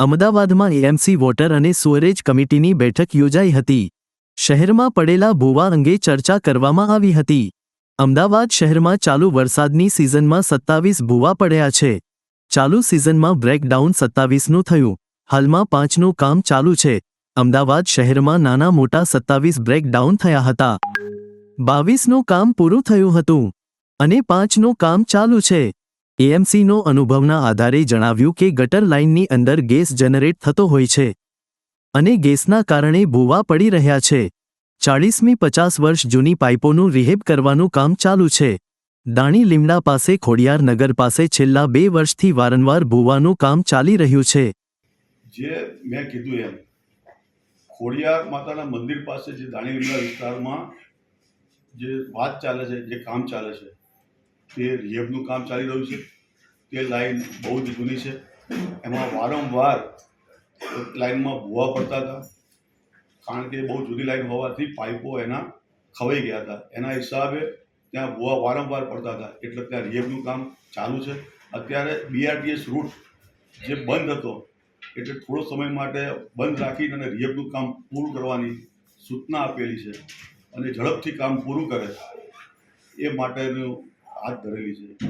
અમદાવાદમાં AMC water અને સુવરેજ કમિટીની બેઠક યોજાઈ હતી. શહેરમાં પડેલા ભૂવા અંગે ચર્ચા કરવામાં આવી હતી. અમદાવાદ શહેરમાં ચાલુ વરસાદની સિઝનમાં સત્તાવીસ ભૂવા પડ્યા છે. ચાલુ સિઝનમાં બ્રેકડાઉન સત્તાવીસનું થયું. હાલમાં પાંચનું કામ ચાલુ છે. અમદાવાદ શહેરમાં નાના મોટા સત્તાવીસ બ્રેકડાઉન થયા હતા. બાવીસનું કામ પૂરું થયું હતું. અને પાંચનું કામ ચાલુ છે. એએમસીનો અનુભવના આધારે જણાવ્યું કે ગટર લાઇનની અંદર ગેસ જનરેટ થતો હોય છે અને ગેસના કારણે ભૂવા પડી રહ્યા છે. ચાળીસમી પચાસ વર્ષ જૂની પાઇપોનું રિહેબ કરવાનું કામ ચાલુ છે. દાણી લીમડા પાસે ખોડિયાર નગર પાસે છેલ્લા બે વર્ષથી વારંવાર ભૂવાનું કામ ચાલી રહ્યું છે. જે મેં કીધું એમ, ખોડિયાર માતાના મંદિર પાસે જે દાણી લીમડા વિસ્તારમાં જે વાત ચાલે છે, જે કામ ચાલે છે તે રિહેબનું કામ ચાલી રહ્યું છે. તે લાઈન બહુ જ જૂની છે. એમાં વારંવાર લાઈનમાં ભૂવા પડતા હતા. કારણ કે બહુ જૂની લાઈન હોવાથી પાઇપો એના ખવાઈ ગયા હતા. એના હિસાબે ત્યાં ભૂવા વારંવાર પડતા હતા. એટલે ત્યાં રિહેબનું કામ ચાલુ છે. અત્યારે બીઆરટીએસ રૂટ જે બંધ હતો, એટલે થોડો સમય માટે બંધ રાખીને અને રિહેબનું કામ પૂરું કરવાની સૂચના આપેલી છે અને ઝડપથી કામ પૂરું કરે. એ માટેનું હાથ ધરેલી છે